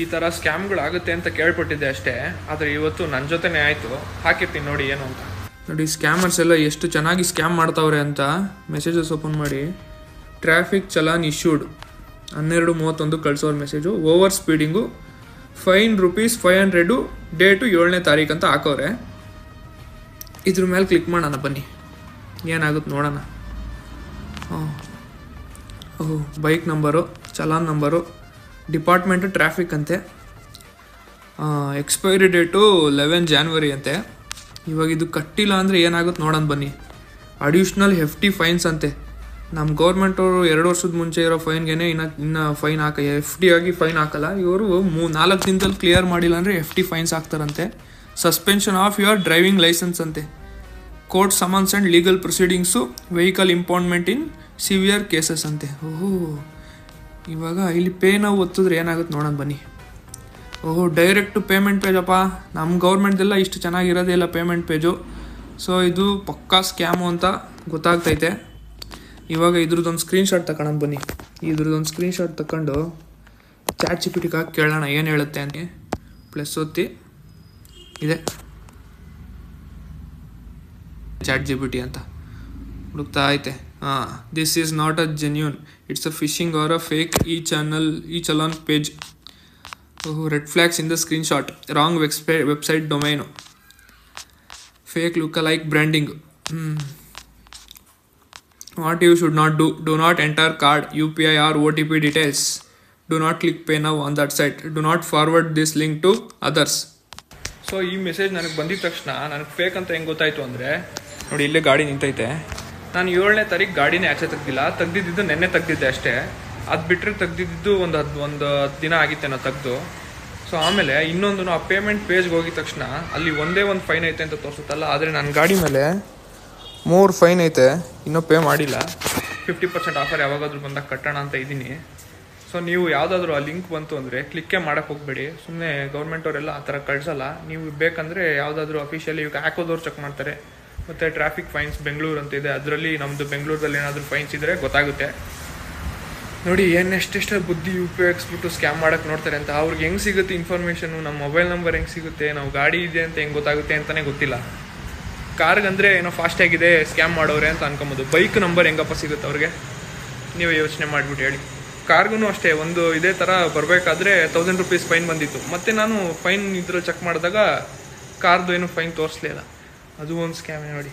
ಈ ಥರ ಸ್ಕ್ಯಾಮ್ಗಳಾಗುತ್ತೆ ಅಂತ ಕೇಳ್ಪಟ್ಟಿದ್ದೆ ಅಷ್ಟೇ, ಆದರೆ ಇವತ್ತು ನನ್ನ ಜೊತೆನೇ ಆಯಿತು. ಹಾಕಿರ್ತೀನಿ ನೋಡಿ ಏನು ಅಂತ. ನೋಡಿ, ಸ್ಕ್ಯಾಮರ್ಸ್ ಎಲ್ಲ ಎಷ್ಟು ಚೆನ್ನಾಗಿ ಸ್ಕ್ಯಾಮ್ ಮಾಡ್ತಾವ್ರೆ ಅಂತ ಮೆಸೇಜಸ್ ಓಪನ್ ಮಾಡಿ. ಟ್ರಾಫಿಕ್ ಚಲಾನ್ ಇಶ್ಯೂಡ್ ಹನ್ನೆರಡು ಮೂವತ್ತೊಂದು ಕಳ್ಸೋರು message over speeding fine rupees five hundred date ಏಳನೇ ತಾರೀಕು ಅಂತ ಹಾಕೋರೆ ಇದ್ರ ಮೇಲೆ ಕ್ಲಿಕ್ ಮಾಡೋಣ ಬನ್ನಿ. ಏನಾಗುತ್ತೆ ನೋಡೋಣ. ಓಹ್ bike number challan number department traffic ಅಂತೆ. ಎಕ್ಸ್ಪೈರಿ ಡೇಟು ಲೆವೆನ್ ಜಾನ್ವರಿ ಅಂತೆ. ಇವಾಗ ಇದು ಕಟ್ಟಿಲ್ಲ ಅಂದರೆ ಏನಾಗುತ್ತೆ ನೋಡೋಣ ಬನ್ನಿ. ಅಡಿಷ್ನಲ್ ಹೆಫ್ಟಿ ಫೈನ್ಸ್ ಅಂತೆ. ನಮ್ಮ ಗೌರ್ಮೆಂಟವರು ಎರಡು ವರ್ಷದ ಮುಂಚೆ ಇರೋ ಫೈನ್ಗೆ ಇನ್ನು ಇನ್ನು ಫೈನ್ ಹಾಕ ಎಫ್ ಡಿ ಆಗಿ ಫೈನ್ ಹಾಕಲ್ಲ. ಇವರು ಮೂ, ನಾಲ್ಕು ದಿನದಲ್ಲಿ ಕ್ಲಿಯರ್ ಮಾಡಿಲ್ಲ ಅಂದರೆ F T fines ಹಾಕ್ತಾರಂತೆ. Suspension of your driving licence ಅಂತೆ. Court summons and legal proceedings vehicle impoundment in severe cases ಅಂತೆ. ಓಹೋ. ಇವಾಗ ಇಲ್ಲಿ ಪೇ ನಾವು ಒತ್ತಿದ್ರೆ ಏನಾಗುತ್ತೆ ನೋಡೋಣ ಬನ್ನಿ. ಓಹೋ ಡೈರೆಕ್ಟ್ ಪೇಮೆಂಟ್ ಪೇಜಪ್ಪ ನಮ್ಮ ಗೌರ್ಮೆಂಟ್ದೆಲ್ಲ ಇಷ್ಟು ಚೆನ್ನಾಗಿರೋದೇ ಇಲ್ಲ ಪೇಮೆಂಟ್ ಪೇಜು ಸೊ ಇದು ಪಕ್ಕಾ ಸ್ಕ್ಯಾಮು ಅಂತ ಗೊತ್ತಾಗ್ತೈತೆ. ಇವಾಗ ಇದ್ರದ್ದೊಂದು ಸ್ಕ್ರೀನ್ಶಾಟ್ ತಗೊಳೋಣ ಬನ್ನಿ. ಇದ್ರದ್ದೊಂದು ಸ್ಕ್ರೀನ್ಶಾಟ್ ತಗೊಂಡು ಚಾಟ್ ಪಿ ಹಾಕಿ ಕೇಳೋಣ ಏನು ಹೇಳುತ್ತೆ ಅಂತ. ಪ್ಲಸ್ ಒತ್ತಿ. ಇದೆ. ಚಾಟ್ ಜಿ ಪಿ ಟಿ ಅಂತ. ಹುಡುಕ್ತಾ ಐತೆ. Is not a genuine it's a phishing or a fake ಈ ಚಾನಲ್ ಈ challan page red red in the screenshot wrong wrong website domain fake look like branding what you should not do do not enter card U P I or O T P details now on that site do not forward this link to others so ಈ message ನನಗೆ ಬಂದಿದ ತಕ್ಷಣ, ನನಗೆ fake ಅಂತ ಹೆಂಗೆ ಗೊತ್ತಾಯಿತು ಅಂದರೆ, ನೋಡಿ, ಇಲ್ಲೇ ಗಾಡಿ ನಿಂತೈತೆ. ನಾನು ಏಳನೇ ತಾರೀಕು ಗಾಡಿನೇ ಆಚೆ ತೆಗ್ದಿಲ್ಲ, ತೆಗ್ದಿದ್ದು ನೆನ್ನೆ ತೆಗ್ದಿದ್ದೆ ಅಷ್ಟೇ. ಅದು ಬಿಟ್ಟರೆ ತೆಗ್ದಿದ್ದು ಒಂದು ಹದ್ ಒಂದು ಹತ್ತು ದಿನ ಆಗಿತ್ತೆ ನಾನು ತೆಗ್ದು. ಸೊ ಆಮೇಲೆ ಇನ್ನೊಂದು ಆ ಪೇಮೆಂಟ್ ಪೇಜ್ಗೆ ಹೋಗಿದ ತಕ್ಷಣ ಅಲ್ಲಿ ಒಂದೇ ಒಂದು ಫೈನ್ ಐತೆ ಅಂತ ತೋರಿಸುತ್ತಲ್ಲ, ಆದರೆ ನನ್ನ ಗಾಡಿ ಮೇಲೆ ಮೂರು ಫೈನ್ ಐತೆ, ಇನ್ನೂ ಪೇ ಮಾಡಿಲ್ಲ. ಫಿಫ್ಟಿ ಪರ್ಸೆಂಟ್ ಆಫರ್ ಯಾವಾಗಾದರೂ ಬಂದಾಗ ಕಟ್ಟೋಣ ಅಂತ ಇದ್ದೀನಿ. ಸೊ ನೀವು ಯಾವುದಾದ್ರೂ ಆ ಲಿಂಕ್ ಬಂತು ಅಂದರೆ ಕ್ಲಿಕ್ಕೇ ಮಾಡೋಕ್ಕೆ ಹೋಗಬೇಡಿ. ಸುಮ್ಮನೆ ಗೌರ್ಮೆಂಟ್ ಅವರೆಲ್ಲ ಆ ಥರ ಕಳಿಸಲ್ಲ. ನೀವು ಬೇಕಂದರೆ ಯಾವುದಾದ್ರೂ ಅಫಿಷಿಯಲಿ ಇವಾಗ ಹಾಕೋದವ್ರು ಚೆಕ್ ಮಾಡ್ತಾರೆ. ಮತ್ತು ಟ್ರಾಫಿಕ್ ಫೈನ್ಸ್ ಬೆಂಗಳೂರು ಅಂತ ಇದೆ. ಅದರಲ್ಲಿ ನಮ್ಮದು ಬೆಂಗಳೂರಲ್ಲಿ ಏನಾದರೂ ಫೈನ್ಸ್ ಇದ್ದರೆ ಗೊತ್ತಾಗುತ್ತೆ. ನೋಡಿ ಏನು ಎಷ್ಟೆಷ್ಟು ಬುದ್ಧಿ ಉಪಯೋಗಿಸ್ಬಿಟ್ಟು ಸ್ಕ್ಯಾಮ್ ಮಾಡೋಕ್ಕೆ ನೋಡ್ತಾರೆ ಅಂತ. ಅವ್ರಿಗೆ ಹೆಂಗೆ ಸಿಗುತ್ತೆ ಇನ್ಫಾರ್ಮೇಷನು ನಮ್ಮ ಮೊಬೈಲ್ ನಂಬರ್ ಹೆಂಗೆ ಸಿಗುತ್ತೆ? ನಾವು ಗಾಡಿ ಇದೆ ಅಂತ ಹೆಂಗೆ ಗೊತ್ತಾಗುತ್ತೆ ಅಂತಲೇ ಗೊತ್ತಿಲ್ಲ. ಕಾರ್ಗಂದರೆ ಏನೋ ಫಾಸ್ಟ್ ಆಗಿದೆ ಸ್ಕ್ಯಾಮ್ ಮಾಡೋರೆ ಅಂತ ಅನ್ಕೊಬೋದು. ಬೈಕ್ ನಂಬರ್ ಹೆಂಗಪ್ಪ ಸಿಗುತ್ತೆ ಅವ್ರಿಗೆ? ನೀವೇ ಯೋಚನೆ ಮಾಡಿಬಿಟ್ಟು ಹೇಳಿ. ಕಾರ್ಗೂ ಅಷ್ಟೇ, ಒಂದು ಇದೇ ಥರ ಬರಬೇಕಾದ್ರೆ ತೌಸಂಡ್ ರುಪೀಸ್ ಫೈನ್ ಬಂದಿತ್ತು. ಮತ್ತು ನಾನು ಫೈನ್ ಇದ್ರಲ್ಲಿ ಚೆಕ್ ಮಾಡಿದಾಗ, ಕಾರ್ದು ಏನು ಫೈನ್ ತೋರಿಸ್ಲೇ ಇಲ್ಲ. ಅದು ಒಂದು ಸ್ಕ್ಯಾಮೇ ನೋಡಿ.